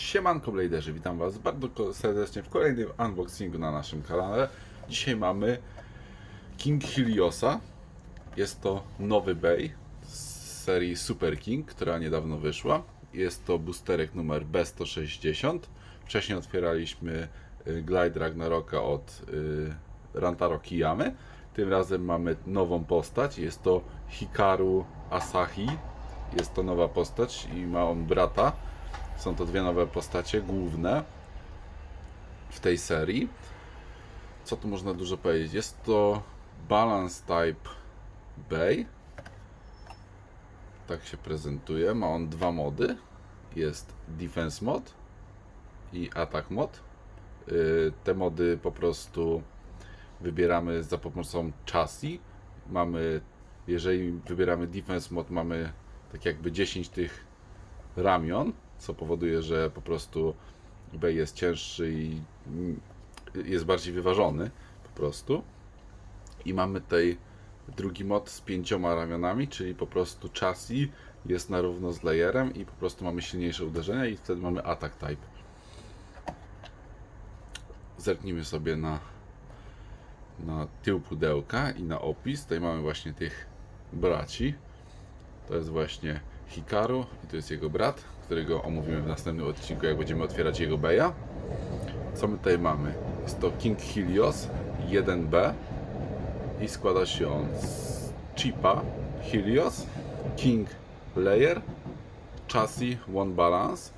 Siemanko Bladerzy, witam Was bardzo serdecznie w kolejnym unboxingu na naszym kanale. Dzisiaj mamy King Heliosa. Jest to nowy Bay z serii Super King, która niedawno wyszła. Jest to boosterek numer B160. Wcześniej otwieraliśmy y, Glide Ragnaroka od y, Rantaro Kiyamy. Tym razem mamy nową postać. Jest to Hikaru Asahi. Jest to nowa postać i ma on brata. Są to dwie nowe postacie główne w tej serii. Co tu można dużo powiedzieć? Jest to Balance Type Bay. Tak się prezentuje. Ma on dwa mody. Jest Defense Mod i Attack Mod. Yy, Te mody po prostu wybieramy za pomocą chassis. Mamy, jeżeli wybieramy Defense Mod, mamy tak jakby 10 tych ramion, co powoduje, że po prostu B jest cięższy i jest bardziej wyważony po prostu. I mamy tutaj drugi mod z pięcioma ramionami, czyli po prostu chassis jest na równo z layerem i po prostu mamy silniejsze uderzenia i wtedy mamy attack type. Zerknijmy sobie na, na tył pudełka i na opis. Tutaj mamy właśnie tych braci. To jest właśnie Hikaru i to jest jego brat, którego omówimy w następnym odcinku, jak będziemy otwierać jego beja. Co my tutaj mamy? Jest to King Helios 1B i składa się on z chipa Helios, King Layer, chassis One Balance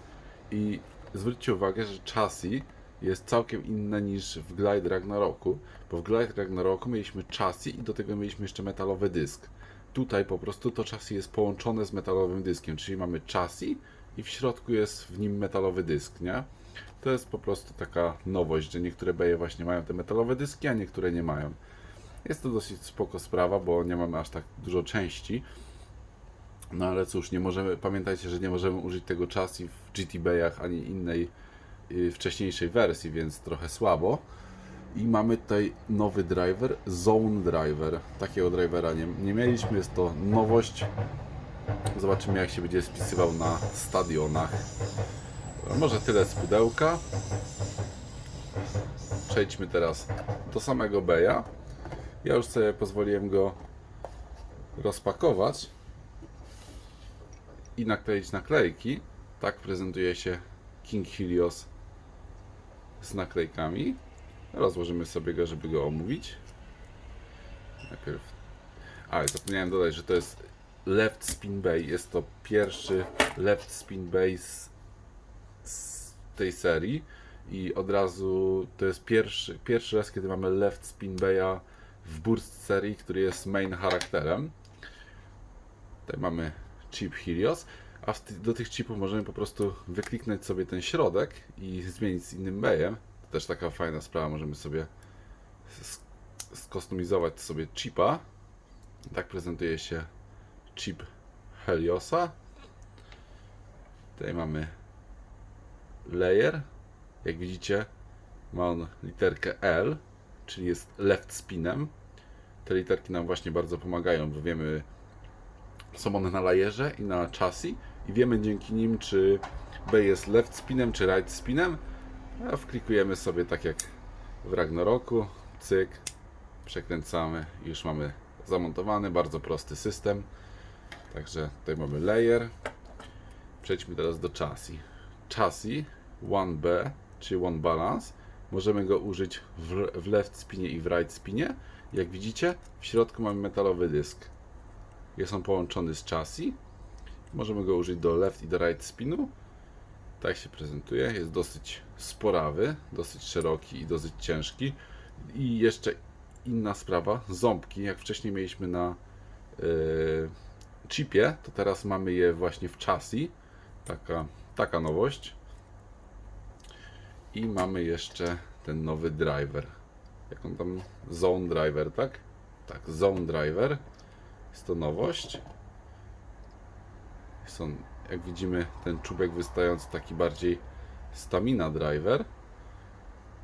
i zwróćcie uwagę, że chassis jest całkiem inne niż w Glide Ragnaroku, bo w Glide Ragnaroku mieliśmy chassis i do tego mieliśmy jeszcze metalowy dysk. Tutaj po prostu to chassis jest połączone z metalowym dyskiem, czyli mamy chassis i w środku jest w nim metalowy dysk, nie? To jest po prostu taka nowość, że niektóre beje właśnie mają te metalowe dyski, a niektóre nie mają. Jest to dosyć spoko sprawa, bo nie mamy aż tak dużo części. No ale cóż, nie możemy, pamiętajcie, że nie możemy użyć tego chassis w GT Bayach ani innej y, wcześniejszej wersji, więc trochę słabo. I mamy tutaj nowy driver, Zone Driver. Takiego drivera nie, nie mieliśmy, jest to nowość. Zobaczymy jak się będzie spisywał na stadionach. Może tyle z pudełka. Przejdźmy teraz do samego Beja. Ja już sobie pozwoliłem go rozpakować i nakleić naklejki. Tak prezentuje się King Helios z naklejkami. Rozłożymy sobie go, żeby go omówić. Najpierw. A, zapomniałem dodać, że to jest Left Spin Bay. Jest to pierwszy Left Spin Bay z, z tej serii. I od razu to jest pierwszy, pierwszy raz, kiedy mamy Left Spin Baya w Burst serii, który jest main charakterem. Tutaj mamy chip Helios, a do tych chipów możemy po prostu wykliknąć sobie ten środek i zmienić z innym bayem. To też taka fajna sprawa, możemy sobie sk- skustomizować sobie chipa. Tak prezentuje się chip Heliosa. Tutaj mamy layer. Jak widzicie, ma on literkę L, czyli jest left spinem. Te literki nam właśnie bardzo pomagają, bo wiemy, są one na layerze i na chassis i wiemy dzięki nim, czy B jest left spinem, czy right spinem. A wklikujemy sobie tak jak w Ragnaroku, cyk, przekręcamy i już mamy zamontowany, bardzo prosty system. Także tutaj mamy layer. Przejdźmy teraz do chassis. Chassis 1B, czyli One Balance. Możemy go użyć w, w left spinie i w right spinie. Jak widzicie, w środku mamy metalowy dysk. Jest on połączony z chassis. Możemy go użyć do left i do right spinu. Tak się prezentuje. Jest dosyć sporawy, dosyć szeroki i dosyć ciężki. I jeszcze inna sprawa, ząbki, jak wcześniej mieliśmy na yy, chipie, to teraz mamy je właśnie w chassis. Taka, taka nowość. I mamy jeszcze ten nowy driver. Jak on tam? Zone driver, tak? Tak, zone driver. Jest to nowość. Są, jak widzimy, ten czubek wystający taki bardziej stamina driver.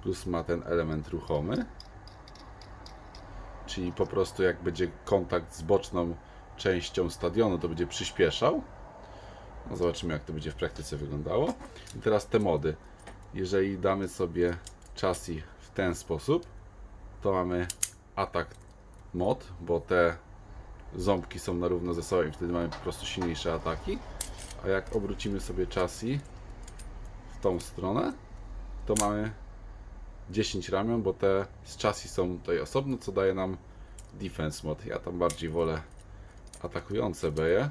Plus ma ten element ruchomy. Czyli po prostu jak będzie kontakt z boczną częścią stadionu, to będzie przyspieszał. No zobaczymy jak to będzie w praktyce wyglądało. I teraz te mody. Jeżeli damy sobie chassis w ten sposób, to mamy atak mod, bo te ząbki są na równo ze sobą i wtedy mamy po prostu silniejsze ataki. A jak obrócimy sobie chassis w tą stronę, to mamy 10 ramion, bo te z chassis są tutaj osobno, co daje nam defense mod. Ja tam bardziej wolę atakujące beje.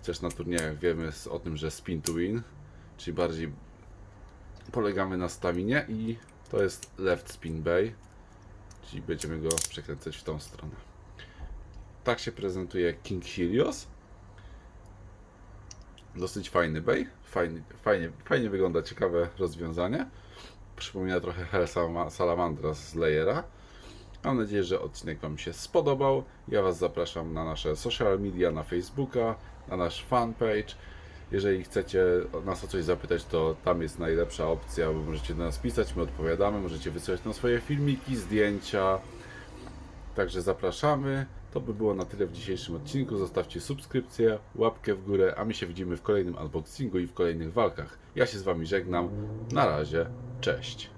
Chociaż na turniejach wiemy o tym, że spin to win, czyli bardziej polegamy na staminie i to jest left spin bay, czyli będziemy go przekręcać w tą stronę. Tak się prezentuje King Helios. Dosyć fajny bay, fajnie, fajnie, fajnie wygląda, ciekawe rozwiązanie. Przypomina trochę Hell Salama- Salamandra z Layera. Mam nadzieję, że odcinek Wam się spodobał. Ja Was zapraszam na nasze social media, na Facebooka, na nasz fanpage. Jeżeli chcecie nas o coś zapytać, to tam jest najlepsza opcja, bo możecie do nas pisać, my odpowiadamy, możecie wysyłać nam swoje filmiki, zdjęcia. Także zapraszamy. To by było na tyle w dzisiejszym odcinku. Zostawcie subskrypcję, łapkę w górę, a my się widzimy w kolejnym unboxingu i w kolejnych walkach. Ja się z Wami żegnam. Na razie, cześć.